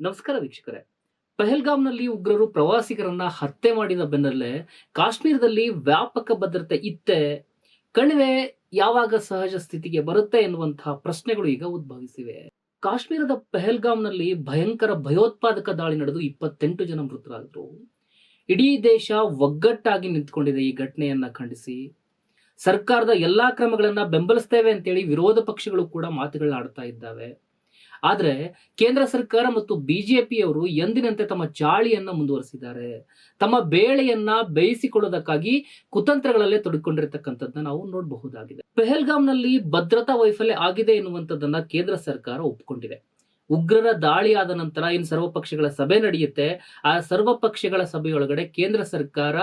ನಮಸ್ಕಾರ ವೀಕ್ಷಕರೇ. ಪೆಹಲ್ಗಾಮ್ನಲ್ಲಿ ಉಗ್ರರು ಪ್ರವಾಸಿಗರನ್ನ ಹತ್ಯೆ ಮಾಡಿದ ಬೆನ್ನಲ್ಲೇ ಕಾಶ್ಮೀರದಲ್ಲಿ ವ್ಯಾಪಕ ಭದ್ರತೆ ಇತ್ತೆ, ಕಣಿವೆ ಯಾವಾಗ ಸಹಜ ಸ್ಥಿತಿಗೆ ಬರುತ್ತೆ ಎನ್ನುವಂತಹ ಪ್ರಶ್ನೆಗಳು ಈಗ ಉದ್ಭವಿಸಿವೆ. ಕಾಶ್ಮೀರದ ಪೆಹಲ್ಗಾಮ್ನಲ್ಲಿ ಭಯಂಕರ ಭಯೋತ್ಪಾದಕ ದಾಳಿ ನಡೆದು ಇಪ್ಪತ್ತೆಂಟು ಜನ ಮೃತರಾದರು. ಇಡೀ ದೇಶ ಒಗ್ಗಟ್ಟಾಗಿ ನಿಂತ್ಕೊಂಡಿದೆ ಈ ಘಟನೆಯನ್ನ ಖಂಡಿಸಿ. ಸರ್ಕಾರದ ಎಲ್ಲಾ ಕ್ರಮಗಳನ್ನ ಬೆಂಬಲಿಸ್ತೇವೆ ಅಂತೇಳಿ ವಿರೋಧ ಪಕ್ಷಗಳು ಕೂಡ ಮಾತುಗಳನ್ನ ಆಡ್ತಾ ಇದ್ದಾವೆ. ಆದ್ರೆ ಕೇಂದ್ರ ಸರ್ಕಾರ ಮತ್ತು ಬಿಜೆಪಿಯವರು ಎಂದಿನಂತೆ ತಮ್ಮ ಚಾಳಿಯನ್ನ ಮುಂದುವರಿಸಿದ್ದಾರೆ. ತಮ್ಮ ಬೇಳೆಯನ್ನ ಬೇಯಿಸಿಕೊಳ್ಳೋದಕ್ಕಾಗಿ ಕುತಂತ್ರಗಳಲ್ಲೇ ತೊಡಗಿಕೊಂಡಿರ್ತಕ್ಕಂಥದ್ದನ್ನ ನಾವು ನೋಡಬಹುದಾಗಿದೆ. ಪೆಹಲ್ಗಾಮ್ನಲ್ಲಿ ಭದ್ರತಾ ವೈಫಲ್ಯ ಆಗಿದೆ ಎನ್ನುವಂಥದ್ದನ್ನ ಕೇಂದ್ರ ಸರ್ಕಾರ ಒಪ್ಪಿಕೊಂಡಿದೆ ಉಗ್ರರ ದಾಳಿ ಆದ ನಂತರ ಇನ್ನು ಸರ್ವಪಕ್ಷಗಳ ಸಭೆ ನಡೆಯುತ್ತೆ. ಆ ಸರ್ವಪಕ್ಷಗಳ ಸಭೆಯೊಳಗಡೆ ಕೇಂದ್ರ ಸರ್ಕಾರ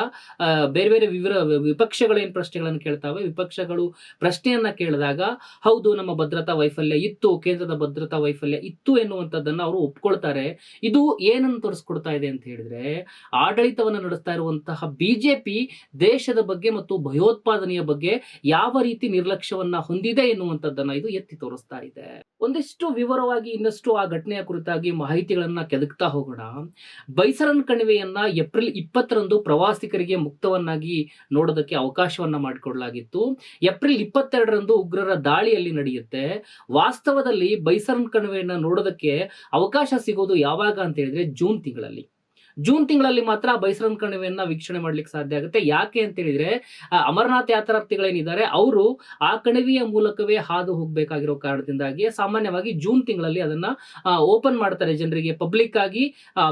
ಬೇರೆ ಬೇರೆ ವಿವರ, ವಿಪಕ್ಷಗಳು ಏನು ಪ್ರಶ್ನೆಗಳನ್ನು ಕೇಳ್ತಾವೆ? ವಿಪಕ್ಷಗಳು ಪ್ರಶ್ನೆಯನ್ನ ಕೇಳಿದಾಗ, ಹೌದು, ನಮ್ಮ ಭದ್ರತಾ ವೈಫಲ್ಯ ಇತ್ತು, ಕೇಂದ್ರದ ಭದ್ರತಾ ವೈಫಲ್ಯ ಇತ್ತು ಎನ್ನುವಂಥದ್ದನ್ನ ಅವರು ಒಪ್ಕೊಳ್ತಾರೆ. ಇದು ಏನನ್ನು ತೋರಿಸ್ಕೊಡ್ತಾ ಇದೆ ಅಂತ ಹೇಳಿದ್ರೆ, ಆಡಳಿತವನ್ನು ನಡೆಸ್ತಾ ಇರುವಂತಹ ಬಿಜೆಪಿ ದೇಶದ ಬಗ್ಗೆ ಮತ್ತು ಭಯೋತ್ಪಾದನೆಯ ಬಗ್ಗೆ ಯಾವ ರೀತಿ ನಿರ್ಲಕ್ಷ್ಯವನ್ನ ಹೊಂದಿದೆ ಎನ್ನುವಂಥದ್ದನ್ನ ಇದು ಎತ್ತಿ ತೋರಿಸ್ತಾ ಇದೆ. ಒಂದಿಷ್ಟು ವಿವರವಾಗಿ ಇನ್ನಷ್ಟು ಆ ಘಟನೆಯ ಕುರಿತಾಗಿ ಮಾಹಿತಿಗಳನ್ನ ಕೆದಕ್ತಾ ಹೋಗೋಣ. ಬೈಸರನ್ ಕಣಿವೆಯನ್ನ ಏಪ್ರಿಲ್ ಇಪ್ಪತ್ತರಂದು ಪ್ರವಾಸಿಗರಿಗೆ ಮುಕ್ತವನ್ನಾಗಿ ನೋಡೋದಕ್ಕೆ ಅವಕಾಶವನ್ನ ಮಾಡಿಕೊಡಲಾಗಿತ್ತು. ಏಪ್ರಿಲ್ ಇಪ್ಪತ್ತೆರಡರಂದು ಉಗ್ರರ ದಾಳಿಯಲ್ಲಿ ನಡೆಯುತ್ತೆ. ವಾಸ್ತವದಲ್ಲಿ ಬೈಸರನ್ ಕಣಿವೆಯನ್ನ ನೋಡೋದಕ್ಕೆ ಅವಕಾಶ ಸಿಗೋದು ಯಾವಾಗ ಅಂತ ಹೇಳಿದ್ರೆ ಜೂನ್ ತಿಂಗಳಲ್ಲಿ. ಜೂನ್ ತಿಂಗಳಲ್ಲಿ ಮಾತ್ರ ಬೈಸರನ್ ಕಣಿವೆಯನ್ನ ವೀಕ್ಷಣೆ ಮಾಡ್ಲಿಕ್ಕೆ ಸಾಧ್ಯ ಆಗುತ್ತೆ. ಯಾಕೆ ಅಂತ ಹೇಳಿದ್ರೆ ಅಮರನಾಥ ಯಾತ್ರಾರ್ಥಿಗಳೇನಿದ್ದಾರೆ, ಅವರು ಆ ಕಣಿವೆಯ ಮೂಲಕವೇ ಹಾದು ಹೋಗಬೇಕಾಗಿರೋ ಕಾರಣದಿಂದಾಗಿ ಸಾಮಾನ್ಯವಾಗಿ ಜೂನ್ ತಿಂಗಳಲ್ಲಿ ಅದನ್ನ ಓಪನ್ ಮಾಡ್ತಾರೆ. ಜನರಿಗೆ ಪಬ್ಲಿಕ್ ಆಗಿ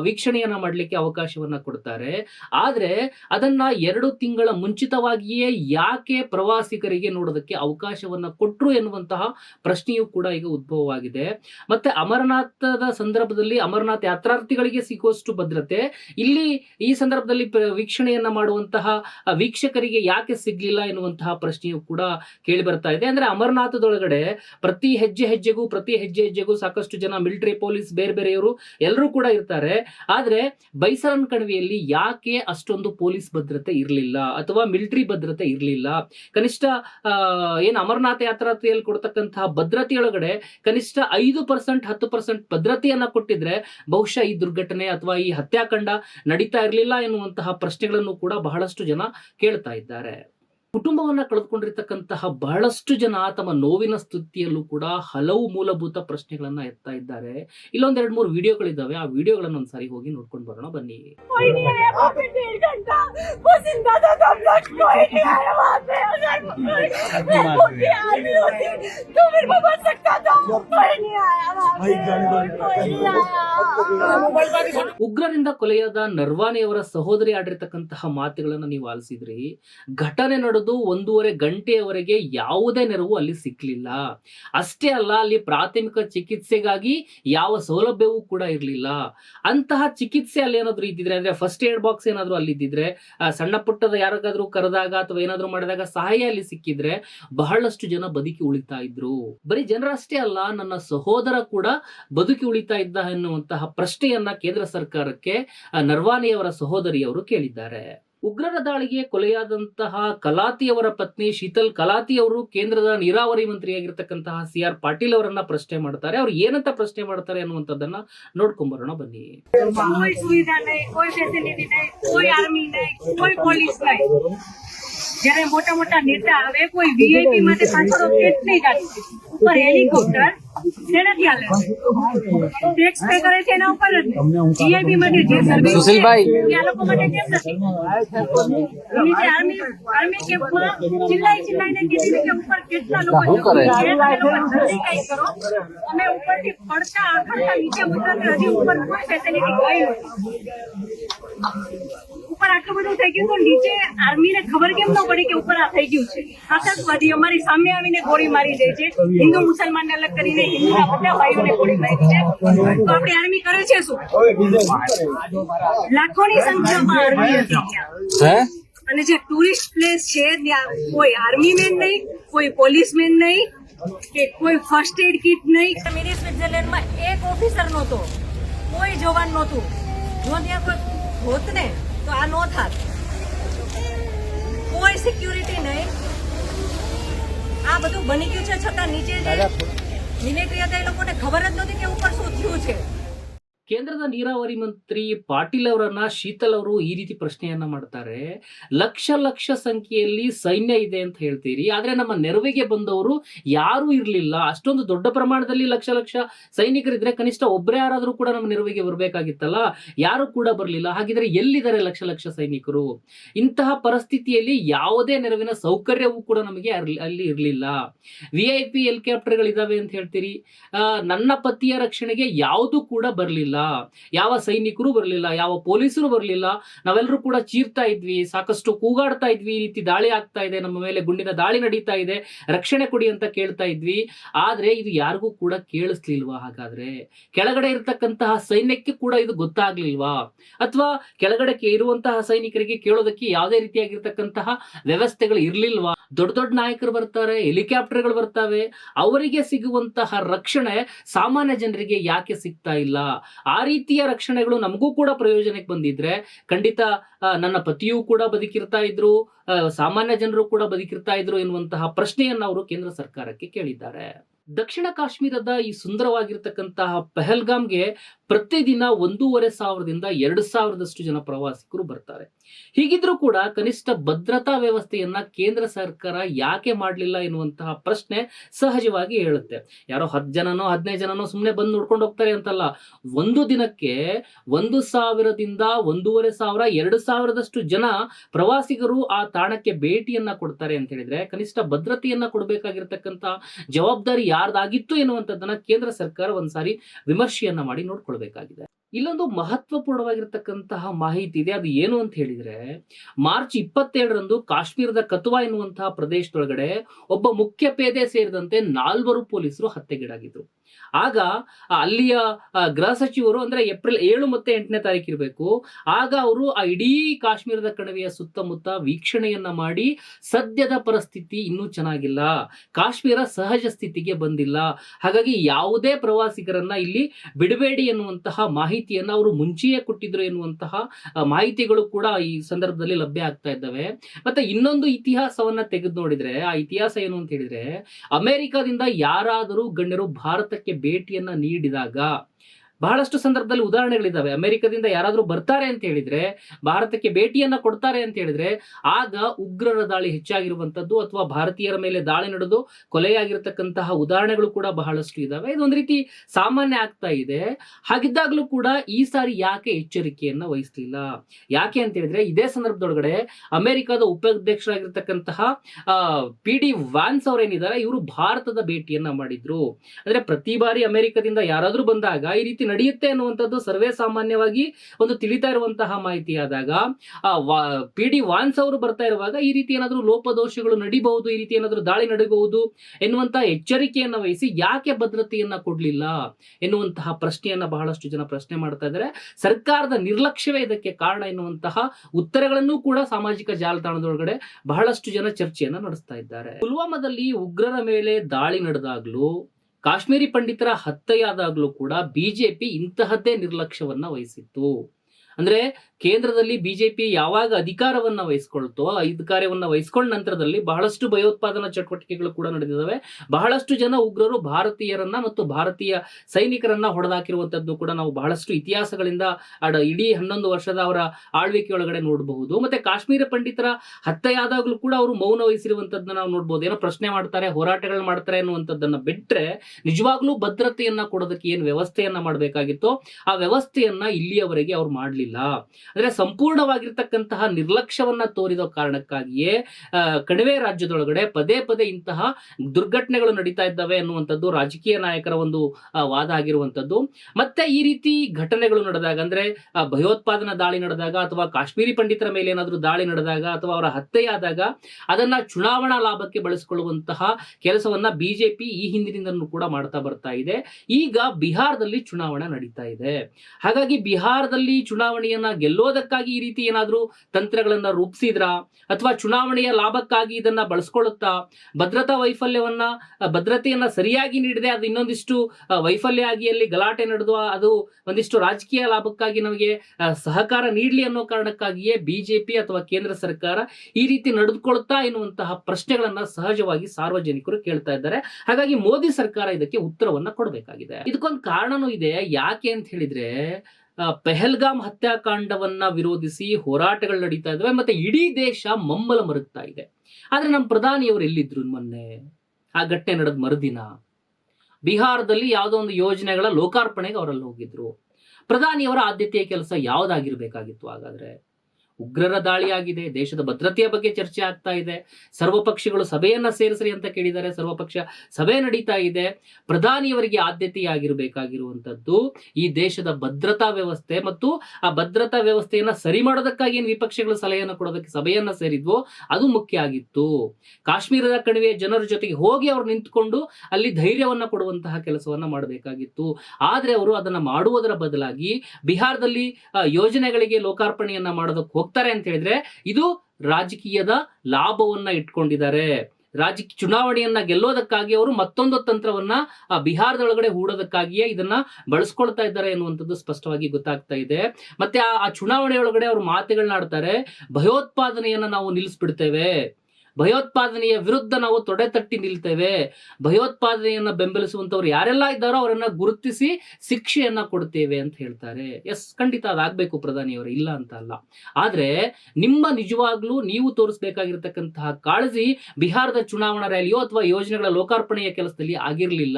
ವೀಕ್ಷಣೆಯನ್ನ ಮಾಡಲಿಕ್ಕೆ ಅವಕಾಶವನ್ನ ಕೊಡ್ತಾರೆ. ಆದ್ರೆ ಅದನ್ನ ಎರಡು ತಿಂಗಳ ಮುಂಚಿತವಾಗಿಯೇ ಯಾಕೆ ಪ್ರವಾಸಿಗರಿಗೆ ನೋಡೋದಕ್ಕೆ ಅವಕಾಶವನ್ನ ಕೊಟ್ರು ಎನ್ನುವಂತಹ ಪ್ರಶ್ನೆಯೂ ಕೂಡ ಈಗ ಉದ್ಭವವಾಗಿದೆ. ಮತ್ತೆ ಅಮರನಾಥದ ಸಂದರ್ಭದಲ್ಲಿ ಅಮರನಾಥ್ ಯಾತ್ರಾರ್ಥಿಗಳಿಗೆ ಸಿಗುವಷ್ಟು ಭದ್ರತೆ ಇಲ್ಲಿ ಈ ಸಂದರ್ಭದಲ್ಲಿ ವೀಕ್ಷಣೆಯನ್ನ ಮಾಡುವಂತಹ ವೀಕ್ಷಕರಿಗೆ ಯಾಕೆ ಸಿಗ್ಲಿಲ್ಲ ಎನ್ನುವಂತಹ ಪ್ರಶ್ನೆಯು ಕೂಡ ಕೇಳಿ ಬರ್ತಾ ಇದೆ. ಅಂದ್ರೆ ಅಮರನಾಥದೊಳಗಡೆ ಪ್ರತಿ ಹೆಜ್ಜೆ ಹೆಜ್ಜೆಗೂ, ಪ್ರತಿ ಹೆಜ್ಜೆ ಹೆಜ್ಜೆಗೂ ಸಾಕಷ್ಟು ಜನ ಮಿಲಿಟರಿ, ಪೊಲೀಸ್, ಬೇರೆ ಬೇರೆಯವರು ಎಲ್ಲರೂ ಕೂಡ ಇರ್ತಾರೆ. ಆದ್ರೆ ಬೈಸರನ್ ಕಣಿವೆಯಲ್ಲಿ ಯಾಕೆ ಅಷ್ಟೊಂದು ಪೊಲೀಸ್ ಭದ್ರತೆ ಇರಲಿಲ್ಲ ಅಥವಾ ಮಿಲಿಟರಿ ಭದ್ರತೆ ಇರಲಿಲ್ಲ? ಕನಿಷ್ಠ ಏನು ಅಮರನಾಥ ಯಾತ್ರಾರ್ಥಿಯಲ್ಲಿ ಕೊಡ್ತಕ್ಕಂತಹ ಭದ್ರತೆಯೊಳಗಡೆ ಕನಿಷ್ಠ ಐದು ಪರ್ಸೆಂಟ್, ಹತ್ತು ಪರ್ಸೆಂಟ್ ಭದ್ರತೆಯನ್ನ ಕೊಟ್ಟಿದ್ರೆ ಬಹುಶಃ ಈ ದುರ್ಘಟನೆ ಅಥವಾ ಈ ಹತ್ಯಾಕಾಂಡ ನಡೀತಾ ಇರಲಿಲ್ಲ ಎನ್ನುವಂತಹ ಪ್ರಶ್ನೆಗಳನ್ನು ಕೂಡ ಬಹಳಷ್ಟು ಜನ ಕೇಳ್ತಾ ಇದ್ದಾರೆ. ಕುಟುಂಬವನ್ನ ಕಳೆದುಕೊಂಡಿರ್ತಕ್ಕಂತಹ ಬಹಳಷ್ಟು ಜನ ತಮ್ಮ ನೋವಿನ ಸ್ಥಿತಿಯಲ್ಲೂ ಕೂಡ ಹಲವು ಮೂಲಭೂತ ಪ್ರಶ್ನೆಗಳನ್ನ ಎತ್ತಾ ಇದ್ದಾರೆ. ಇಲ್ಲೊಂದ್ ಎರಡ್ ಮೂರು ವಿಡಿಯೋಗಳಿದ್ದಾವೆ ಆ ವಿಡಿಯೋಗಳನ್ನ ಒಂದ್ಸಾರಿ ಹೋಗಿ ನೋಡ್ಕೊಂಡು ಬರೋಣ, ಬನ್ನಿ. कोई नहीं आया वहाँ पे डेढ़ घंटा वो जिंदा था तब तक कोई नहीं आया वहाँ पे अगर कोई मैं भूखी आदमी होती तो मेरे को बच सकता था कोई नहीं आया वहाँ पे कोई नहीं आया ಉಗ್ರರಿಂದ ಕೊಲೆಯಾದ ನರ್ವಾನೆಯವರ ಸಹೋದರಿ ಆಡಿರ್ತಕ್ಕಂತಹ ಮಾತುಗಳನ್ನ ನೀವು ಆಲಿಸಿದ್ರಿ ಘಟನೆ ನಡೆದು ಒಂದೂವರೆ ಗಂಟೆಯವರೆಗೆ ಯಾವುದೇ ನೆರವು ಅಲ್ಲಿ ಸಿಕ್ಲಿಲ್ಲ ಅಷ್ಟೇ ಅಲ್ಲ ಅಲ್ಲಿ ಪ್ರಾಥಮಿಕ ಚಿಕಿತ್ಸೆಗಾಗಿ ಯಾವ ಸೌಲಭ್ಯವೂ ಕೂಡ ಇರಲಿಲ್ಲ ಅಂತಹ ಚಿಕಿತ್ಸೆ ಅಲ್ಲಿ ಏನಾದ್ರು ಇದ್ದಿದ್ರೆ ಅಂದ್ರೆ ಫಸ್ಟ್ ಏಡ್ ಬಾಕ್ಸ್ ಏನಾದ್ರು ಅಲ್ಲಿ ಇದ್ದಿದ್ರೆ ಆ, ಸಣ್ಣ ಪುಟ್ಟದ ಯಾರಿಗಾದ್ರೂ ಕರೆದಾಗ ಅಥವಾ ಏನಾದ್ರೂ ಮಾಡಿದಾಗ ಸಹಾಯ ಅಲ್ಲಿ ಸಿಕ್ಕಿದ್ರೆ ಬಹಳಷ್ಟು ಜನ ಬದುಕಿ ಉಳಿತಾ ಇದ್ರು. ಬರೀ ಜನರಷ್ಟೇ ಅಲ್ಲ, ನನ್ನ ಸಹೋದರ ಕೂಡ ಬದುಕಿ ಉಳಿತಾ ಇದ್ದ ಎನ್ನುವಂತಹ ಪ್ರಶ್ನೆಯನ್ನ ಕೇಂದ್ರ ಸರ್ಕಾರಕ್ಕೆ ನರ್ವಾನಿಯವರ ಸಹೋದರಿಯವರು ಕೇಳಿದ್ದಾರೆ. ಉಗ್ರರ ದಾಳಿಗೆ ಕೊಲೆಯಾದಂತಹ ಕಲಾತಿಯವರ ಪತ್ನಿ ಶೀತಲ್ ಕಲಾತಿ ಅವರು ಕೇಂದ್ರದ ನೀರಾವರಿ ಮಂತ್ರಿಯಾಗಿರ್ತಕ್ಕಂತಹ ಸಿ ಆರ್ ಪಾಟೀಲ್ ಅವರನ್ನ ಪ್ರಶ್ನೆ ಮಾಡ್ತಾರೆ. ಅವ್ರು ಏನಂತ ಪ್ರಶ್ನೆ ಮಾಡ್ತಾರೆ ಅನ್ನುವಂಥದ್ದನ್ನ ನೋಡ್ಕೊಂಬರೋಣ ಬನ್ನಿ. જ્યારે મોટા મોટા નેતા આવે કોઈ વીઆઈપી માટે પાછળ ટેક્સ નહીં કાઢે ઉપર હેલિકોપ્ટર શેનાથી હાલે. ટેક્સ પે કરે છે એના ઉપર જ. વીઆઈપી માટે જે સર્વિસ સુશીલભાઈ. આ લોકો માટે કેમ નથી? આર્મી આર્મી કેમ્પમાં ચિલ્લાઈ ચિલ્લાઈને કીધી કે ઉપર કેટલા લોકો કરે? કંઈ કરો? અમે ઉપરથી પડતા આખડતા નીચે ઉતરતા હજી ઉપર કોઈ ફેસિલિટી કઈ નથી. ઉપર આટલું બધું થઈ ગયું તો નીચે આર્મીને ખબર કેમ ન પડી કે ઉપર આ થઈ ગયું છે? આતંકવાદી અમારી સામે આવીને ગોળી મારી દે છે. હિન્દુ મુસલમાનને અલગ કરીને હિન્દુના બધા ભાઈઓને ગોળી મારી છે. તો આપણી આર્મી કરે છે શું? લાખોની સંખ્યામાં આર્મી હતી ત્યાં. અને જે ટુરિસ્ટ પ્લેસ છે ત્યાં કોઈ આર્મી મેન નહીં કોઈ પોલીસ મેન નહીં કે કોઈ ફર્સ્ટ એડ કિટ નહીં. મિની સ્વિટ્ઝરલેન્ડમાં એક ઓફિસર નહોતો. કોઈ જવાન નહોતું. જો ત્યાં કોઈ હોત ને તો આ નો થાત. કોઈ સિક્યુરિટી નહીં. આ બધું બની ગયું છે છતાં નીચે જે મિલિટરી હતા એ લોકોને ખબર જ નહોતી કે ઉપર શું થયું છે. ಕೇಂದ್ರದ ನೀರಾವರಿ ಮಂತ್ರಿ ಪಾಟೀಲ್ ಅವರನ್ನ ಶೀತಲ್ ಅವರು ಈ ರೀತಿ ಪ್ರಶ್ನೆಯನ್ನ ಮಾಡ್ತಾರೆ. ಲಕ್ಷ ಲಕ್ಷ ಸಂಖ್ಯೆಯಲ್ಲಿ ಸೈನ್ಯ ಇದೆ ಅಂತ ಹೇಳ್ತೀರಿ. ಆದ್ರೆ ನಮ್ಮ ನೆರವಿಗೆ ಬಂದವರು ಯಾರೂ ಇರಲಿಲ್ಲ. ಅಷ್ಟೊಂದು ದೊಡ್ಡ ಪ್ರಮಾಣದಲ್ಲಿ ಲಕ್ಷ ಲಕ್ಷ ಸೈನಿಕರಿದ್ರೆ ಕನಿಷ್ಠ ಒಬ್ಬರೇ ಯಾರಾದ್ರೂ ಕೂಡ ನಮ್ಮ ನೆರವಿಗೆ ಬರಬೇಕಾಗಿತ್ತಲ್ಲ? ಯಾರು ಕೂಡ ಬರಲಿಲ್ಲ. ಹಾಗಿದ್ರೆ ಎಲ್ಲಿದ್ದಾರೆ ಲಕ್ಷ ಲಕ್ಷ ಸೈನಿಕರು? ಇಂತಹ ಪರಿಸ್ಥಿತಿಯಲ್ಲಿ ಯಾವುದೇ ನೆರವಿನ ಸೌಕರ್ಯವೂ ಕೂಡ ನಮಗೆ ಅಲ್ಲಿ ಇರಲಿಲ್ಲ. ವಿ ಐ ಪಿ ಹೆಲಿಕಾಪ್ಟರ್ಗಳಿದಾವೆ ಅಂತ ಹೇಳ್ತೀರಿ. ನನ್ನ ಪತಿಯ ರಕ್ಷಣೆಗೆ ಯಾವುದು ಕೂಡ ಬರಲಿಲ್ಲ. ಯಾವ ಸೈನಿಕರು ಬರಲಿಲ್ಲ, ಯಾವ ಪೊಲೀಸರು ಬರಲಿಲ್ಲ, ನಾವೆಲ್ಲರೂ ಕೂಡ ಚೀರ್ತಾ ಇದ್ವಿ, ಸಾಕಷ್ಟು ಕೂಗಾಡ್ತಾ ಇದ್ವಿ, ಈ ರೀತಿ ದಾಳಿ ಆಗ್ತಾ ಇದೆ, ನಮ್ಮ ಮೇಲೆ ಗುಂಡಿನ ದಾಳಿ ನಡೀತಾ ಇದೆ, ರಕ್ಷಣೆ ಕೊಡಿ ಅಂತ ಕೇಳ್ತಾ ಇದ್ವಿ. ಆದ್ರೆ ಇದು ಯಾರಿಗೂ ಕೂಡ ಕೇಳಿಸ್ಲಿಲ್ವಾ ಹಾಗಾದ್ರೆ? ಕೆಳಗಡೆ ಇರತಕ್ಕಂತಹ ಸೈನ್ಯಕ್ಕೆ ಕೂಡ ಇದು ಗೊತ್ತಾಗ್ಲಿಲ್ವಾ? ಅಥವಾ ಕೆಳಗಡೆ ಇರುವಂತಹ ಸೈನಿಕರಿಗೆ ಕೇಳೋದಕ್ಕೆ ಯಾವುದೇ ರೀತಿಯಾಗಿರ್ತಕ್ಕಂತಹ ವ್ಯವಸ್ಥೆಗಳು ಇರ್ಲಿಲ್ವಾ? ದೊಡ್ಡ ದೊಡ್ಡ ನಾಯಕರು ಬರ್ತಾರೆ, ಹೆಲಿಕಾಪ್ಟರ್ಗಳು ಬರ್ತವೆ. ಅವರಿಗೆ ಸಿಗುವಂತಹ ರಕ್ಷಣೆ ಸಾಮಾನ್ಯ ಜನರಿಗೆ ಯಾಕೆ ಸಿಗ್ತಾ ಇಲ್ಲ? ಆ ರೀತಿಯ ರಕ್ಷಣೆಗಳು ನಮಗೂ ಕೂಡ ಪ್ರಯೋಜನಕ್ಕೆ ಬಂದಿದ್ರೆ ಖಂಡಿತ ನನ್ನ ಪತಿಯೂ ಕೂಡ ಬದುಕಿರ್ತಾ ಇದ್ರು ಸಾಮಾನ್ಯ ಜನರು ಕೂಡ ಬದುಕಿರ್ತಾ ಇದ್ರು ಎನ್ನುವಂತಹ ಪ್ರಶ್ನೆಯನ್ನು ಅವರು ಕೇಂದ್ರ ಸರ್ಕಾರಕ್ಕೆ ಕೇಳಿದ್ದಾರೆ. ದಕ್ಷಿಣ ಕಾಶ್ಮೀರದ ಈ ಸುಂದರವಾಗಿರ್ತಕ್ಕಂತಹ ಪಹಲ್ಗಾಮ್ಗೆ ಪ್ರತಿದಿನ ಒಂದೂವರೆ ಸಾವಿರದಿಂದ ಎರಡು ಸಾವಿರದಷ್ಟು ಜನ ಪ್ರವಾಸಿಗರು ಬರ್ತಾರೆ. ಹೀಗಿದ್ರೂ ಕೂಡ ಕನಿಷ್ಠ ಭದ್ರತಾ ವ್ಯವಸ್ಥೆಯನ್ನ ಕೇಂದ್ರ ಸರ್ಕಾರ ಯಾಕೆ ಮಾಡಲಿಲ್ಲ ಎನ್ನುವಂತಹ ಪ್ರಶ್ನೆ ಸಹಜವಾಗಿ ಹೇಳುತ್ತೆ. ಯಾರೋ ಹತ್ತು ಜನನೋ ಹದಿನೈದು ಜನನೋ ಸುಮ್ಮನೆ ಬಂದು ನೋಡ್ಕೊಂಡು ಹೋಗ್ತಾರೆ ಅಂತಲ್ಲ, ಒಂದು ದಿನಕ್ಕೆ ಒಂದು ಸಾವಿರದಿಂದ ಒಂದೂವರೆ ಸಾವಿರ, ಎರಡು ಸಾವಿರದಷ್ಟು ಜನ ಪ್ರವಾಸಿಗರು ಆ ತಾಣಕ್ಕೆ ಭೇಟಿಯನ್ನ ಕೊಡ್ತಾರೆ ಅಂತ ಹೇಳಿದ್ರೆ ಕನಿಷ್ಠ ಭದ್ರತೆಯನ್ನ ಕೊಡಬೇಕಾಗಿರ್ತಕ್ಕಂಥ ಜವಾಬ್ದಾರಿ ಯಾರ್ದಾಗಿತ್ತು ಎನ್ನುವಂಥದ್ದನ್ನ ಕೇಂದ್ರ ಸರ್ಕಾರ ಒಂದ್ಸಾರಿ ವಿಮರ್ಶೆಯನ್ನ ಮಾಡಿ ನೋಡ್ಕೊಳ್ಬೇಕಾಗಿದೆ. ಇಲ್ಲೊಂದು ಮಹತ್ವಪೂರ್ಣವಾಗಿರ್ತಕ್ಕಂತಹ ಮಾಹಿತಿ ಇದೆ ಅದು ಏನು ಅಂತ ಹೇಳಿದ್ರೆ, ಮಾರ್ಚ್ ಇಪ್ಪತ್ತೆರಡರಂದು ಕಾಶ್ಮೀರದ ಕತುವಾ ಎನ್ನುವಂತಹ ಪ್ರದೇಶದೊಳಗಡೆ ಒಬ್ಬ ಮುಖ್ಯ ಪೇದೆ ಸೇರಿದಂತೆ ನಾಲ್ವರು ಪೊಲೀಸರು ಹತ್ಯೆಗೀಡಾಗಿದ್ರು. ಆಗ ಅಲ್ಲಿಯ ಗೃಹ ಸಚಿವರು ಅಂದ್ರೆ ಏಪ್ರಿಲ್ ಏಳು ಮತ್ತೆ ಎಂಟನೇ ತಾರೀಕು ಇರಬೇಕು. ಆಗ ಅವರು ಆ ಇಡೀ ಕಾಶ್ಮೀರದ ಕಣಿವೆಯ ಸುತ್ತಮುತ್ತ ವೀಕ್ಷಣೆಯನ್ನ ಮಾಡಿ, ಸದ್ಯದ ಪರಿಸ್ಥಿತಿ ಇನ್ನೂ ಚೆನ್ನಾಗಿಲ್ಲ. ಕಾಶ್ಮೀರ ಸಹಜ ಸ್ಥಿತಿಗೆ ಬಂದಿಲ್ಲ. ಹಾಗಾಗಿ ಯಾವುದೇ ಪ್ರವಾಸಿಗರನ್ನ ಇಲ್ಲಿ ಬಿಡಬೇಡಿ ಎನ್ನುವಂತಹ ಮಾಹಿತಿಯನ್ನ ಅವರು ಮುಂಚೆಯೇ ಕೊಟ್ಟಿದ್ರು ಎನ್ನುವಂತಹ ಮಾಹಿತಿಗಳು ಕೂಡ ಈ ಸಂದರ್ಭದಲ್ಲಿ ಲಭ್ಯ ಆಗ್ತಾ ಇದ್ದಾವೆ. ಮತ್ತೆ ಇನ್ನೊಂದು ಇತಿಹಾಸವನ್ನ ತೆಗೆದು ನೋಡಿದ್ರೆ, ಆ ಇತಿಹಾಸ ಏನು ಅಂತ ಹೇಳಿದ್ರೆ, ಅಮೆರಿಕದಿಂದ ಯಾರಾದರೂ ಗಣ್ಯರು ಭಾರತಕ್ಕೆ ಭೇಟಿಯನ್ನ ನೀಡಿದಾಗ ಬಹಳಷ್ಟು ಸಂದರ್ಭದಲ್ಲಿ ಉದಾಹರಣೆಗಳಿದ್ದಾವೆ. ಅಮೆರಿಕದಿಂದ ಯಾರಾದರೂ ಬರ್ತಾರೆ ಅಂತ ಹೇಳಿದ್ರೆ, ಭಾರತಕ್ಕೆ ಭೇಟಿಯನ್ನ ಕೊಡ್ತಾರೆ ಅಂತ ಹೇಳಿದ್ರೆ, ಆಗ ಉಗ್ರರ ದಾಳಿ ಹೆಚ್ಚಾಗಿರುವಂತದ್ದು ಅಥವಾ ಭಾರತೀಯರ ಮೇಲೆ ದಾಳಿ ನಡೆದು ಕೊಲೆಯಾಗಿರ್ತಕ್ಕಂತಹ ಉದಾಹರಣೆಗಳು ಕೂಡ ಬಹಳಷ್ಟು ಇದಾವೆ. ಇದೊಂದು ರೀತಿ ಸಾಮಾನ್ಯ ಆಗ್ತಾ ಇದೆ. ಹಾಗಿದ್ದಾಗಲೂ ಕೂಡ ಈ ಸಾರಿ ಯಾಕೆ ಎಚ್ಚರಿಕೆಯನ್ನ ವಹಿಸಲಿಲ್ಲ? ಯಾಕೆ ಅಂತ ಹೇಳಿದ್ರೆ, ಇದೇ ಸಂದರ್ಭದೊಳಗಡೆ ಅಮೆರಿಕದ ಉಪಾಧ್ಯಕ್ಷರಾಗಿರ್ತಕ್ಕಂತಹ ಪಿ ಡಿ ವ್ಯಾನ್ಸ್ ಅವರೇನಿದ್ದಾರೆ, ಇವರು ಭಾರತದ ಭೇಟಿಯನ್ನ ಮಾಡಿದ್ರು. ಅಂದ್ರೆ ಪ್ರತಿ ಬಾರಿ ಅಮೆರಿಕದಿಂದ ಯಾರಾದ್ರೂ ಬಂದಾಗ ಈ ರೀತಿ ನಡೆಯುತ್ತೆ ಅನ್ನುವಂಥದ್ದು ಸರ್ವೇ ಸಾಮಾನ್ಯವಾಗಿ ಒಂದು ತಿಳಿತಾ ಇರುವಂತಹ ಮಾಹಿತಿ ಆದಾಗ ಪಿ ಡಿ ವಾನ್ಸ್ ಅವರು ಬರ್ತಾ ಇರುವಾಗ ಈ ರೀತಿ ಏನಾದ್ರೂ ಲೋಪದೋಷಗಳು ನಡಿಬಹುದು, ಈ ರೀತಿ ಏನಾದರೂ ದಾಳಿ ನಡೆಯಬಹುದು ಎನ್ನುವಂತಹ ಎಚ್ಚರಿಕೆಯನ್ನ ವಹಿಸಿ ಯಾಕೆ ಭದ್ರತೆಯನ್ನ ಕೊಡ್ಲಿಲ್ಲ ಎನ್ನುವಂತಹ ಪ್ರಶ್ನೆಯನ್ನ ಬಹಳಷ್ಟು ಜನ ಪ್ರಶ್ನೆ ಮಾಡ್ತಾ ಇದ್ದಾರೆ. ಸರ್ಕಾರದ ನಿರ್ಲಕ್ಷ್ಯವೇ ಇದಕ್ಕೆ ಕಾರಣ ಎನ್ನುವಂತಹ ಉತ್ತರಗಳನ್ನು ಕೂಡ ಸಾಮಾಜಿಕ ಜಾಲತಾಣದೊಳಗಡೆ ಬಹಳಷ್ಟು ಜನ ಚರ್ಚೆಯನ್ನ ನಡೆಸ್ತಾ ಇದ್ದಾರೆ. ಪುಲ್ವಾಮಾದಲ್ಲಿ ಉಗ್ರರ ಮೇಲೆ ದಾಳಿ ನಡೆದಾಗ್ಲೂ ಕಾಶ್ಮೀರಿ ಪಂಡಿತರ ಹತ್ಯೆಯಾದಾಗಲೂ ಕೂಡ ಬಿಜೆಪಿ ಇಂತಹದ್ದೇ ನಿರ್ಲಕ್ಷ್ಯವನ್ನ ವಹಿಸಿತ್ತು. ಅಂದ್ರೆ ಕೇಂದ್ರದಲ್ಲಿ ಬಿಜೆಪಿ ಯಾವಾಗ ಅಧಿಕಾರವನ್ನ ವಹಿಸ್ಕೊಳ್ತೋ ಅಧಿಕಾರವನ್ನ ವಹಿಸ್ಕೊಂಡ ನಂತರದಲ್ಲಿ ಬಹಳಷ್ಟು ಭಯೋತ್ಪಾದನಾ ಚಟುವಟಿಕೆಗಳು ಕೂಡ ನಡೆದಿದ್ದಾವೆ ಬಹಳಷ್ಟು ಜನ ಉಗ್ರರು ಭಾರತೀಯರನ್ನ ಮತ್ತು ಭಾರತೀಯ ಸೈನಿಕರನ್ನ ಹೊಡೆದಾಕಿರುವಂತದ್ದು ಕೂಡ ನಾವು ಬಹಳಷ್ಟು ಇತಿಹಾಸಗಳಿಂದ ಇಡೀ ಹನ್ನೊಂದು ವರ್ಷದ ಅವರ ಆಳ್ವಿಕೆಯೊಳಗಡೆ ನೋಡಬಹುದು. ಮತ್ತೆ ಕಾಶ್ಮೀರ ಪಂಡಿತರ ಹತ್ಯೆಯಾದಾಗಲೂ ಕೂಡ ಅವರು ಮೌನ ವಹಿಸಿರುವಂತದ್ದನ್ನ ನಾವು ನೋಡಬಹುದು. ಏನೋ ಪ್ರಶ್ನೆ ಮಾಡ್ತಾರೆ, ಹೋರಾಟಗಳು ಮಾಡ್ತಾರೆ ಅನ್ನುವಂಥದ್ದನ್ನ ಬಿಟ್ರೆ ನಿಜವಾಗ್ಲೂ ಭದ್ರತೆಯನ್ನ ಕೊಡೋದಕ್ಕೆ ಏನು ವ್ಯವಸ್ಥೆಯನ್ನ ಮಾಡಬೇಕಾಗಿತ್ತು, ಆ ವ್ಯವಸ್ಥೆಯನ್ನ ಇಲ್ಲಿಯವರೆಗೆ ಅವ್ರು ಮಾಡಲಿಲ್ಲ. ಅಂದ್ರೆ ಸಂಪೂರ್ಣವಾಗಿರ್ತಕ್ಕಂತಹ ನಿರ್ಲಕ್ಷ್ಯವನ್ನ ತೋರಿದ ಕಾರಣಕ್ಕಾಗಿಯೇ ಕಣಿವೆ ರಾಜ್ಯದೊಳಗಡೆ ಪದೇ ಪದೇ ಇಂತಹ ದುರ್ಘಟನೆಗಳು ನಡೀತಾ ಇದ್ದಾವೆ ಅನ್ನುವಂಥದ್ದು ರಾಜಕೀಯ ನಾಯಕರ ಒಂದು ವಾದ ಆಗಿರುವಂತದ್ದು ಮತ್ತೆ ಈ ರೀತಿ ಘಟನೆಗಳು ನಡೆದಾಗ ಅಂದ್ರೆ ಭಯೋತ್ಪಾದನಾ ದಾಳಿ ನಡೆದಾಗ ಅಥವಾ ಕಾಶ್ಮೀರಿ ಪಂಡಿತರ ಮೇಲೆ ಏನಾದರೂ ದಾಳಿ ನಡೆದಾಗ ಅಥವಾ ಅವರ ಹತ್ಯೆಯಾದಾಗ ಅದನ್ನ ಚುನಾವಣಾ ಲಾಭಕ್ಕೆ ಬಳಸಿಕೊಳ್ಳುವಂತಹ ಕೆಲಸವನ್ನ ಬಿಜೆಪಿ ಈ ಹಿಂದಿನಿಂದಲೂ ಕೂಡ ಮಾಡ್ತಾ ಬರ್ತಾ ಇದೆ. ಈಗ ಬಿಹಾರದಲ್ಲಿ ಚುನಾವಣೆ ನಡೀತಾ ಇದೆ. ಹಾಗಾಗಿ ಬಿಹಾರದಲ್ಲಿ ಚುನಾವಣೆ ಚುನಾವಣೆಯನ್ನ ಗೆಲ್ಲೋದಕ್ಕಾಗಿ ಈ ರೀತಿ ಏನಾದರೂ ತಂತ್ರಗಳನ್ನ ರೂಪಿಸಿದ್ರ? ಅಥವಾ ಚುನಾವಣೆಯ ಲಾಭಕ್ಕಾಗಿ ಇದನ್ನ ಬಳಸ್ಕೊಳ್ಳುತ್ತಾ? ಭದ್ರತಾ ವೈಫಲ್ಯವನ್ನ ಭದ್ರತೆಯನ್ನ ಸರಿಯಾಗಿ ನೀಡದೆ ಅದು ಇನ್ನೊಂದಿಷ್ಟು ವೈಫಲ್ಯ ಆಗಿ ಅಲ್ಲಿ ಗಲಾಟೆ ನಡೆದು, ಅದು ಒಂದಿಷ್ಟು ರಾಜಕೀಯ ಲಾಭಕ್ಕಾಗಿ ನಮಗೆ ಸಹಕಾರ ನೀಡಲಿ ಅನ್ನೋ ಕಾರಣಕ್ಕಾಗಿಯೇ ಬಿಜೆಪಿ ಅಥವಾ ಕೇಂದ್ರ ಸರ್ಕಾರ ಈ ರೀತಿ ನಡೆದುಕೊಳ್ತಾ ಎನ್ನುವಂತಹ ಪ್ರಶ್ನೆಗಳನ್ನ ಸಹಜವಾಗಿ ಸಾರ್ವಜನಿಕರು ಕೇಳ್ತಾ ಇದ್ದಾರೆ. ಹಾಗಾಗಿ ಮೋದಿ ಸರ್ಕಾರ ಇದಕ್ಕೆ ಉತ್ತರವನ್ನ ಕೊಡಬೇಕಾಗಿದೆ. ಇದಕ್ಕೊಂದು ಕಾರಣನೂ ಇದೆ. ಯಾಕೆ ಅಂತ ಹೇಳಿದ್ರೆ ಪೆಹಲ್ಗಾಮ್ ಹತ್ಯಾಕಾಂಡವನ್ನ ವಿರೋಧಿಸಿ ಹೋರಾಟಗಳು ನಡೀತಾ ಇದ್ದಾವೆ ಮತ್ತೆ ಇಡೀ ದೇಶ ಮಮ್ಮಲ ಮರುಗ್ತಾ ಇದೆ. ಆದ್ರೆ ನಮ್ಮ ಪ್ರಧಾನಿಯವರು ಎಲ್ಲಿದ್ರು ಮೊನ್ನೆ? ಆ ಘಟನೆ ನಡೆದ ಮರುದಿನ ಬಿಹಾರದಲ್ಲಿ ಯಾವುದೋ ಒಂದು ಯೋಜನೆಗಳ ಲೋಕಾರ್ಪಣೆಗೆ ಅವರಲ್ಲಿ ಹೋಗಿದ್ರು. ಪ್ರಧಾನಿಯವರ ಆದ್ಯತೆಯ ಕೆಲಸ ಯಾವ್ದಾಗಿರ್ಬೇಕಾಗಿತ್ತು ಹಾಗಾದ್ರೆ? ಉಗ್ರರ ದಾಳಿಯಾಗಿದೆ, ದೇಶದ ಭದ್ರತೆಯ ಬಗ್ಗೆ ಚರ್ಚೆ ಆಗ್ತಾ ಇದೆ. ಸರ್ವಪಕ್ಷಗಳು ಸಭೆಯನ್ನ ಸೇರಿಸ್ರಿ ಅಂತ ಕೇಳಿದ್ದಾರೆ. ಸರ್ವಪಕ್ಷ ಸಭೆ ನಡೀತಾ ಇದೆ. ಪ್ರಧಾನಿಯವರಿಗೆ ಆದ್ಯತೆಯಾಗಿರಬೇಕಾಗಿರುವಂತದ್ದು ಈ ದೇಶದ ಭದ್ರತಾ ವ್ಯವಸ್ಥೆ ಮತ್ತು ಆ ಭದ್ರತಾ ವ್ಯವಸ್ಥೆಯನ್ನ ಸರಿ ಮಾಡೋದಕ್ಕಾಗಿ ಏನು ವಿಪಕ್ಷಗಳು ಸಲಹೆಯನ್ನು ಕೊಡೋದಕ್ಕೆ ಸಭೆಯನ್ನ ಸೇರಿದ್ವು ಅದು ಮುಖ್ಯ ಆಗಿತ್ತು. ಕಾಶ್ಮೀರದ ಕಣಿವೆ ಜನರ ಜೊತೆಗೆ ಹೋಗಿ ಅವ್ರು ನಿಂತ್ಕೊಂಡು ಅಲ್ಲಿ ಧೈರ್ಯವನ್ನ ಕೊಡುವಂತಹ ಕೆಲಸವನ್ನ ಮಾಡಬೇಕಾಗಿತ್ತು. ಆದ್ರೆ ಅವರು ಅದನ್ನ ಮಾಡುವುದರ ಬದಲಾಗಿ ಬಿಹಾರದಲ್ಲಿ ಯೋಜನೆಗಳಿಗೆ ಲೋಕಾರ್ಪಣೆಯನ್ನ ಮಾಡೋದಕ್ಕೆ ಹೋಗ್ತಾರೆ ಅಂತ ಹೇಳಿದ್ರೆ ಇದು ರಾಜಕೀಯದ ಲಾಭವನ್ನ ಇಟ್ಕೊಂಡಿದ್ದಾರೆ. ರಾಜಕೀಯ ಚುನಾವಣೆಯನ್ನ ಗೆಲ್ಲೋದಕ್ಕಾಗಿ ಅವರು ಮತ್ತೊಂದು ತಂತ್ರವನ್ನ ಆ, ಬಿಹಾರದೊಳಗಡೆ ಹೂಡೋದಕ್ಕಾಗಿಯೇ ಇದನ್ನ ಬಳಸ್ಕೊಳ್ತಾ ಇದ್ದಾರೆ ಎನ್ನುವಂಥದ್ದು ಸ್ಪಷ್ಟವಾಗಿ ಗೊತ್ತಾಗ್ತಾ ಇದೆ. ಮತ್ತೆ ಆ ಚುನಾವಣೆಯೊಳಗಡೆ ಅವರು ಮಾತುಗಳನ್ನ ಆಡ್ತಾರೆ ಭಯೋತ್ಪಾದನೆಯನ್ನ ನಾವು ನಿಲ್ಲಿಸ್ಬಿಡ್ತೇವೆ ಭಯೋತ್ಪಾದನೆಯ ವಿರುದ್ಧ ನಾವು ತೊಡೆ ತಟ್ಟಿ ನಿಲ್ತೇವೆ. ಭಯೋತ್ಪಾದನೆಯನ್ನ ಬೆಂಬಲಿಸುವಂತವ್ರು ಯಾರೆಲ್ಲ ಇದ್ದಾರೋ ಅವರನ್ನ ಗುರುತಿಸಿ ಶಿಕ್ಷೆಯನ್ನ ಕೊಡ್ತೇವೆ ಅಂತ ಹೇಳ್ತಾರೆ. ಎಸ್ ಖಂಡಿತ ಅದಾಗಬೇಕು ಪ್ರಧಾನಿಯವರು ಇಲ್ಲ ಅಂತ ಅಲ್ಲ. ಆದ್ರೆ ನಿಮ್ಮ ನಿಜವಾಗ್ಲೂ ನೀವು ತೋರಿಸಬೇಕಾಗಿರ್ತಕ್ಕಂತಹ ಕಾಳಜಿ ಬಿಹಾರದ ಚುನಾವಣಾ ರ್ಯಾಲಿಯೋ ಅಥವಾ ಯೋಜನೆಗಳ ಲೋಕಾರ್ಪಣೆಯ ಕೆಲಸದಲ್ಲಿ ಆಗಿರಲಿಲ್ಲ.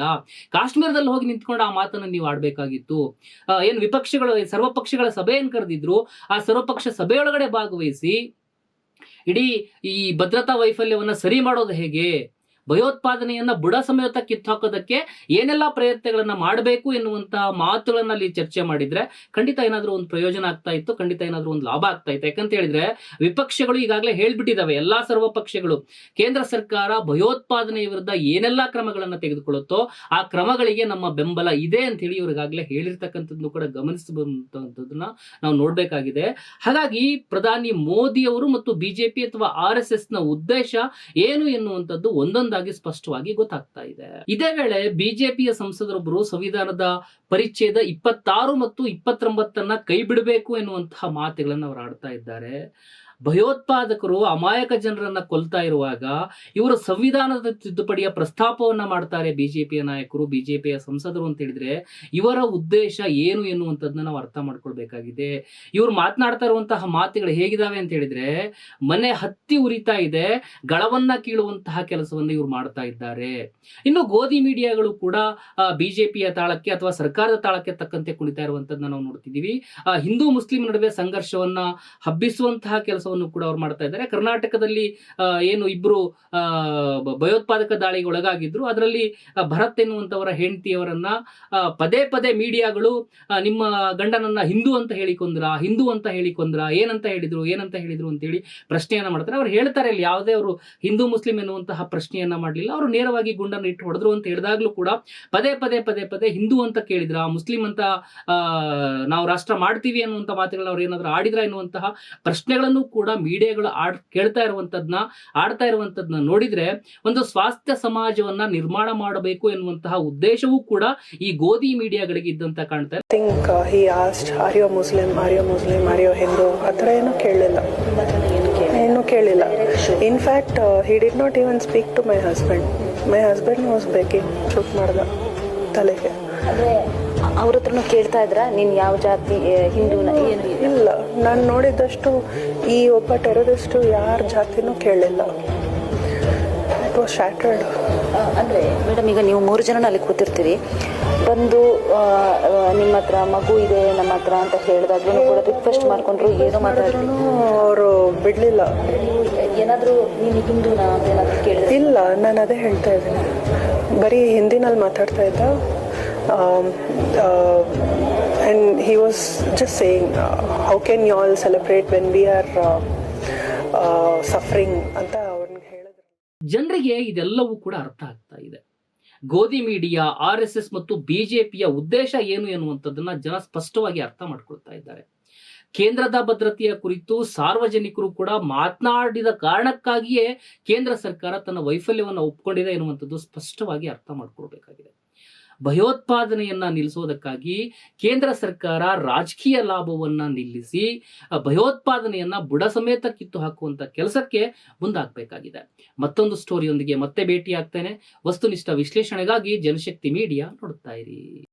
ಕಾಶ್ಮೀರದಲ್ಲಿ ಹೋಗಿ ನಿಂತ್ಕೊಂಡು ಆ ಮಾತನ್ನ ನೀವು ಆಡ್ಬೇಕಾಗಿತ್ತು. ಏನು ವಿಪಕ್ಷಗಳು, ಸರ್ವಪಕ್ಷಗಳ ಸಭೆಯನ್ನು ಕರೆದಿದ್ರು. ಆ ಸರ್ವಪಕ್ಷ ಸಭೆಯೊಳಗಡೆ ಭಾಗವಹಿಸಿ ಇಡೀ ಈ ಭದ್ರತಾ ವೈಫಲ್ಯವನ್ನ ಸರಿ ಮಾಡೋದು ಹೇಗೆ? ಭಯೋತ್ಪಾದನೆಯನ್ನ ಬುಡ ಸಮೇತ ಕಿತ್ತಾಕೋದಕ್ಕೆ ಏನೆಲ್ಲ ಪ್ರಯತ್ನಗಳನ್ನ ಮಾಡಬೇಕು ಎನ್ನುವಂತಹ ಮಾತುಗಳನ್ನ ಅಲ್ಲಿ ಚರ್ಚೆ ಮಾಡಿದ್ರೆ ಖಂಡಿತ ಏನಾದ್ರೂ ಒಂದು ಪ್ರಯೋಜನ ಆಗ್ತಾ ಇತ್ತು, ಖಂಡಿತ ಏನಾದ್ರೂ ಒಂದು ಲಾಭ ಆಗ್ತಾ ಇತ್ತು. ಯಾಕಂತ ಹೇಳಿದ್ರೆ ವಿಪಕ್ಷಗಳು ಈಗಾಗಲೇ ಹೇಳ್ಬಿಟ್ಟಿದಾವೆ, ಎಲ್ಲಾ ಸರ್ವ ಪಕ್ಷಗಳು. ಕೇಂದ್ರ ಸರ್ಕಾರ ಭಯೋತ್ಪಾದನೆಯ ವಿರುದ್ಧ ಏನೆಲ್ಲಾ ಕ್ರಮಗಳನ್ನ ತೆಗೆದುಕೊಳ್ಳುತ್ತೋ ಆ ಕ್ರಮಗಳಿಗೆ ನಮ್ಮ ಬೆಂಬಲ ಇದೆ ಅಂತ ಹೇಳಿ ಇವ್ರಿಗಾಗಲೇ ಹೇಳಿರ್ತಕ್ಕಂಥದ್ದು ಕೂಡ ಗಮನಿಸಬಹುದಂತದನ್ನ ನಾವು ನೋಡ್ಬೇಕಾಗಿದೆ. ಹಾಗಾಗಿ ಪ್ರಧಾನಿ ಮೋದಿ ಅವರು ಮತ್ತು ಬಿಜೆಪಿ ಅಥವಾ ಆರ್ ಎಸ್ ಎಸ್ನ ಉದ್ದೇಶ ಏನು ಎನ್ನುವಂಥದ್ದು ಒಂದೊಂದಾಗಿ ಸ್ಪಷ್ಟವಾಗಿ ಗೊತ್ತಾಗ್ತಾ ಇದೆ. ಇದೇ ವೇಳೆ ಬಿಜೆಪಿಯ ಸಂಸದರೊಬ್ಬರು ಸಂವಿಧಾನದ ಪರಿಚ್ಛೇದ ಇಪ್ಪತ್ತಾರು ಮತ್ತು ಇಪ್ಪತ್ತೊಂಬತ್ತನ್ನ ಕೈ ಬಿಡಬೇಕು ಎನ್ನುವಂತಹ ಮಾತುಗಳನ್ನು ಅವರು ಆಡ್ತಾ ಇದ್ದಾರೆ. ಭಯೋತ್ಪಾದಕರು, ಅಮಾಯಕ ಜನರನ್ನ ಕೊಲ್ತಾ ಇರುವಾಗ ಇವರು ಸಂವಿಧಾನದ ತಿದ್ದುಪಡಿಯ ಪ್ರಸ್ತಾಪವನ್ನ ಮಾಡ್ತಾರೆ ಬಿಜೆಪಿಯ ನಾಯಕರು, ಬಿಜೆಪಿಯ ಸಂಸದರು ಅಂತ ಹೇಳಿದ್ರೆ ಇವರ ಉದ್ದೇಶ ಏನು ಎನ್ನುವಂಥದ್ದನ್ನ ನಾವು ಅರ್ಥ ಮಾಡ್ಕೊಳ್ಬೇಕಾಗಿದೆ. ಇವರು ಮಾತನಾಡ್ತಾ ಇರುವಂತಹ ಮಾತುಗಳು ಹೇಗಿದಾವೆ ಅಂತ ಹೇಳಿದ್ರೆ ಮನೆ ಹತ್ತಿ ಉರಿತಾ ಇದೆ, ಗಳವನ್ನ ಕೀಳುವಂತಹ ಕೆಲಸವನ್ನ ಇವರು ಮಾಡ್ತಾ ಇದ್ದಾರೆ. ಇನ್ನು ಗೋಧಿ ಮೀಡಿಯಾಗಳು ಕೂಡ ಬಿಜೆಪಿಯ ತಾಳಕ್ಕೆ ಅಥವಾ ಸರ್ಕಾರದ ತಾಳಕ್ಕೆ ತಕ್ಕಂತೆ ಕುಣಿತಾ ಇರುವಂತದ್ದನ್ನ ನಾವು ನೋಡ್ತಿದ್ದೀವಿ. ಹಿಂದೂ ಮುಸ್ಲಿಂ ನಡುವೆ ಸಂಘರ್ಷವನ್ನ ಹಬ್ಬಿಸುವಂತಹ ಕೆಲಸವನ್ನು ಕೂಡ ಅವ್ರು ಮಾಡ್ತಾ ಇದ್ದಾರೆ. ಕರ್ನಾಟಕದಲ್ಲಿ ಏನು ಇಬ್ರು ಆ, ಭಯೋತ್ಪಾದಕ ದಾಳಿಗೆ ಒಳಗಾಗಿದ್ರು. ಅದರಲ್ಲಿ ಭರತ್ ಎನ್ನುವಂತವರ ಹೆಂಡತಿಯವರನ್ನ ಪದೇ ಪದೇ ಮೀಡಿಯಾಗಳು ನಿಮ್ಮ ಗಂಡನನ್ನ ಹಿಂದೂ ಅಂತ ಹೇಳಿಕೊಂದ್ರ ಹಿಂದೂ ಅಂತ ಹೇಳಿಕೊಂದ್ರ ಏನಂತ ಹೇಳಿದ್ರು ಏನಂತ ಹೇಳಿದ್ರು ಅಂತೇಳಿ ಪ್ರಶ್ನೆಯನ್ನ ಮಾಡ್ತಾರೆ. ಅವ್ರು ಹೇಳ್ತಾರೆ ಇಲ್ಲಿ ಯಾವುದೇ ಅವರು ಹಿಂದೂ ಮುಸ್ಲಿಂ ಎನ್ನುವಂತಹ ಪ್ರಶ್ನೆಯನ್ನ ಮಾಡಲಿಲ್ಲ. ಅವರು ನೇರವಾಗಿ ಗುಂಡನ್ನು ಇಟ್ಟು ಹೊಡೆದ್ರು ಅಂತ ಹೇಳಿದಾಗ್ಲೂ ಕೂಡ ಪದೇ ಪದೇ ಪದೇ ಪದೇ ಹಿಂದೂ ಅಂತ ಕೇಳಿದ್ರ ಮುಸ್ಲಿಂ ಅಂತ ನಾವು ರಾಷ್ಟ್ರ ಮಾಡ್ತೀವಿ ಅನ್ನುವಂಥ ಮಾತುಗಳನ್ನ ಅವ್ರು ಏನಾದ್ರು ಆಡಿದ್ರ ಎನ್ನುವಂತಹ ಪ್ರಶ್ನೆಗಳನ್ನು ಕೂಡ ಮೀಡಿಯಾಗಳು ಆಡ್, ಕೇಳ್ತಾ ಇರುವಂತದ್ನ, ಆಡ್ತಾ ಇರುವಂತದ್ನ ನೋಡಿದ್ರೆ ಒಂದು ಸ್ವಾಸ್ಥ್ಯ ಸಮಾಜವನ್ನ ನಿರ್ಮಾಣ ಮಾಡಬೇಕು ಎನ್ನುವಂತಹ ಉದ್ದೇಶವೂ ಕೂಡ ಈ ಗೋಧಿ ಮೀಡಿಯಾಗಳಿಗೆ ಇದ್ದಂತ ಕಾಣ್ತಾ ಇದೆ. Think he asked are you Muslim are you Muslim are you Hindu ಆ ಥರ ಏನೂ ಕೇಳಲಿಲ್ಲ. ಏನೂ ಕೇಳಿಲ್ಲ in fact he did not even speak to my husband my husband was baking shoot ಮಾಡ್ದ ತಲೆಗೆ. ಅವ್ರ ಹತ್ರನೂ ಕೇಳ್ತಾ ಇದ್ರ? ನೀನ್ ಯಾವ ಜಾತಿ ಹಿಂದೂ ಹಿಂದೂನ ಏನು ಇಲ್ಲ. ನಾನು ನೋಡಿದಷ್ಟು ಈ ಒಬ್ಬ ಟೆರರಿಸ್ಟು ಯಾರ ಜಾತಿನೂ ಕೇಳಿಲ್ಲ. ಇಟ್ ವಾಸ್ ಶ್ಯಾಟರ್ಡ್ ಆ, ಅಂದ್ರೆ ಮೇಡಮ್ ಈಗ ನೀವು ಮೂರು ಜನನ ಅಲ್ಲಿ ಕೂತಿರ್ತೀರಿ. ಬಂದು ನಿಮ್ಮ ಹತ್ರ ಮಗು ಇದೆ ನಮ್ಮ ಹತ್ರ ಅಂತ ಹೇಳಿದಾಗ್ಲೂ ಕೂಡ ರಿಕ್ವೆಸ್ಟ್ ಮಾಡ್ಕೊಂಡ್ರು ಏನೋ ಮಾತಾಡಿದ್ರು ಅವರು ಬಿಡಲಿಲ್ಲ. ಏನಾದರೂ ನೀನು ಹಿಂದೂನ ಅಂತ ಏನಾದ್ರು ಕೇಳಿದ್ರೆ? ಇಲ್ಲ ನಾನು ಅದೇ ಹೇಳ್ತಾ ಇದ್ದೀನಿ. ಬರೀ ಹಿಂದಿನಲ್ಲಿ ಮಾತಾಡ್ತಾ ಇದ್ದ. And he was just saying, how can you all celebrate when we are suffering ಅಂತ ಅವ್ರನ್ನ ಹೇಳಿದ್ರು. ಜನರಿಗೆ ಇದೆಲ್ಲವೂ ಕೂಡ ಅರ್ಥ ಆಗ್ತಾ ಇದೆ. ಗೋಧಿ ಮೀಡಿಯಾ ಆರ್ ಎಸ್ ಎಸ್ ಮತ್ತು ಬಿಜೆಪಿಯ ಉದ್ದೇಶ ಏನು ಎನ್ನುವಂಥದ್ದನ್ನ ಜನ ಸ್ಪಷ್ಟವಾಗಿ ಅರ್ಥ ಮಾಡ್ಕೊಳ್ತಾ ಇದ್ದಾರೆ. ಕೇಂದ್ರದ ಭದ್ರತೆಯ ಕುರಿತು ಸಾರ್ವಜನಿಕರು ಕೂಡ ಮಾತನಾಡಿದ ಕಾರಣಕ್ಕಾಗಿಯೇ ಕೇಂದ್ರ ಸರ್ಕಾರ ತನ್ನ ವೈಫಲ್ಯವನ್ನು ಒಪ್ಕೊಂಡಿದೆ ಎನ್ನುವಂಥದ್ದು ಸ್ಪಷ್ಟವಾಗಿ ಅರ್ಥ ಮಾಡ್ಕೊಳ್ಬೇಕಾಗಿದೆ. ಭಯೋತ್ಪಾದನೆಯನ್ನ ನಿಲ್ಲಿಸೋದಕ್ಕಾಗಿ ಕೇಂದ್ರ ಸರ್ಕಾರ ರಾಜಕೀಯ ಲಾಭವನ್ನ ನಿಲ್ಲಿಸಿ ಭಯೋತ್ಪಾದನೆಯನ್ನ ಬುಡ ಸಮೇತ ಕಿತ್ತು ಹಾಕುವಂತ ಕೆಲಸಕ್ಕೆ ಮುಂದಾಗಬೇಕಾಗಿದೆ. ಮತ್ತೊಂದು ಸ್ಟೋರಿಯೊಂದಿಗೆ ಮತ್ತೆ ಭೇಟಿಯಾಗ್ತೇನೆ. ವಸ್ತುನಿಷ್ಠ ವಿಶ್ಲೇಷಣೆಗಾಗಿ ಜನಶಕ್ತಿ ಮೀಡಿಯಾ ನೋಡುತ್ತಾ ಇರಿ.